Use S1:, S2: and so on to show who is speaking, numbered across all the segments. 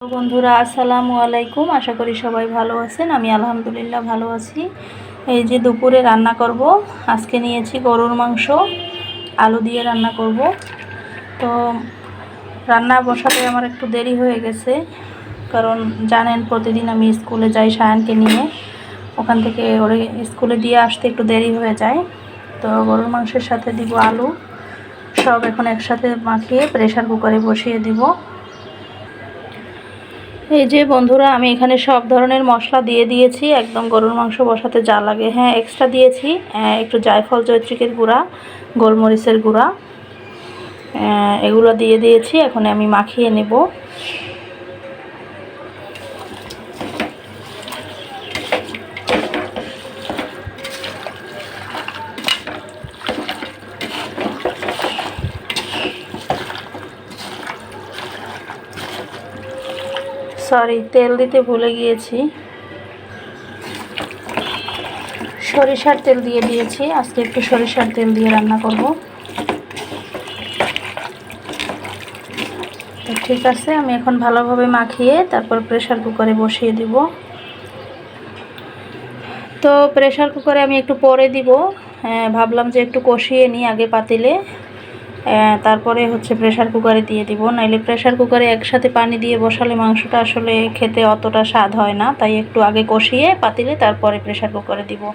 S1: বন্ধুরা, আসসালামু আলাইকুম। আশা করি সবাই ভালো আছেন। আমি আলহামদুলিল্লাহ ভালো আছি। এই যে দুপুরে রান্না করব। আজকে নিয়েছি গরুর মাংস, আলু দিয়ে রান্না করব। তো রান্না বসাতে আমার একটু দেরি হয়ে গেছে, কারণ জানেন প্রতিদিন আমি স্কুলে যাই সায়ানকে নিয়ে। ওখান থেকে ওরে স্কুলে দিয়ে আসতে একটু দেরি হয়ে যায়। তো গরুর মাংসের সাথে দিব আলু। সব এখন একসাথে মাখিয়ে প্রেশার কুকারে বসিয়ে দিব। এই যে বন্ধুরা, আমি এখানে সব ধরনের মশলা দিয়ে দিয়েছি। একদম গরুর মাংস বসাতে যা লাগে। হ্যাঁ এক্সট্রা দিয়েছি। একটু জায়ফল, জয়ত্রিকের গুঁড়া, গোলমরিচের গুঁড়া। এগুলো দিয়ে দিয়েছি। এখন আমি মাখিয়ে নেব। সরি তেল দিতে ভুলে গিয়েছি। সরিষার তেল দিয়ে দিয়েছি। আজকে একটু সরিষার তেল দিয়ে রান্না করব। ঠিক আছে, আমি এখন ভালোভাবে মাখিয়ে তারপর প্রেশার কুকারে বসিয়ে দিব। তো প্রেশার কুকারে আমি একটু পরে দিব। ভাবলাম যে একটু কষিয়ে নিই আগে পাতিলে। তারপরে হচ্ছে প্রেশার কুকারে দিয়ে দিব। নাইলে প্রেশার কুকারে একসাথে পানি দিয়ে বসালে মাংসটা আসলে খেতে অতটা স্বাদ হয় না। তাই একটু আগে কষিয়ে পাতিলে তারপরে প্রেশার কুকারে দিব।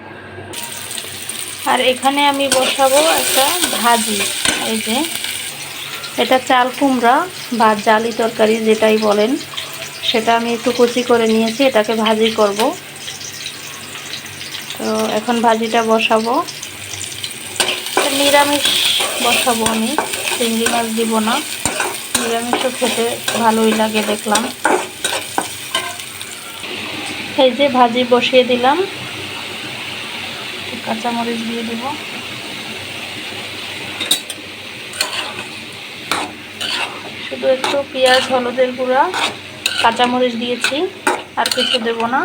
S1: আর এখানে আমি বসাবো একটা ভাজি। এই যে, এটা চাল কুমড়া বা জালি তরকারি যেটাই বলেন, সেটা আমি একটু কুচি করে নিয়েছি, এটাকে ভাজি করব। তো এখন ভাজিটা বসাবো। নিরামিষ বসাবো আমি চিংড়ি মাছ দিব না। নিরামিষও খেতে ভালোই লাগে দেখলাম। এই যে ভাজি বসিয়ে দিলাম। কাঁচামরিচ দিয়ে দিব। শুধু একটু পেঁয়াজ, হলুদের গুঁড়া, কাঁচামরিচ দিয়েছি, আর কিছু দেব না।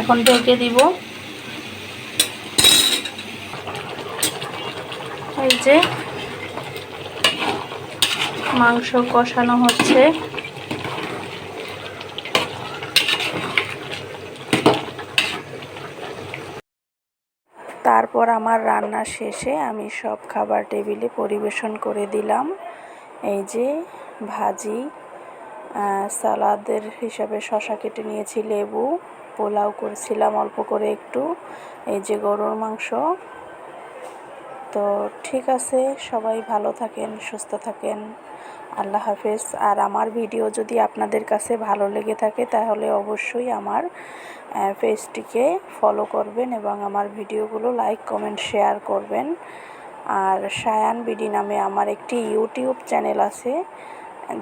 S1: এখন ঢেকে দিব। এই যে মাংস কষানো হচ্ছে। তারপর আমার রান্না শেষে আমি সব খাবার টেবিলে পরিবেশন করে দিলাম। এই যে ভাজি সালাদের হিসাবে শশা কেটে নিয়েছি, লেবু, পোলাও করেছিলাম অল্প করে একটু। এই যে গরুর মাংস তো ঠিক আছে, সবাই ভালো থাকেন, সুস্থ থাকেন। আল্লাহ হাফেজ। আর আমার ভিডিও যদি আপনাদের কাছে ভালো লেগে থাকে, তাহলে অবশ্যই আমার পেজটিকে ফলো করবেন এবং আমার ভিডিওগুলো লাইক কমেন্ট শেয়ার করবেন। আর সায়ান বিডি নামে আমার একটি ইউটিউব চ্যানেল আছে।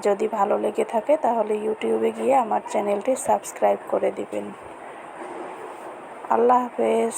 S1: যদি ভালো লেগে থাকে, তাহলে ইউটিউবে গিয়ে আমার চ্যানেলটি সাবস্ক্রাইব করে দিবেন। আল্লাহ হাফেজ।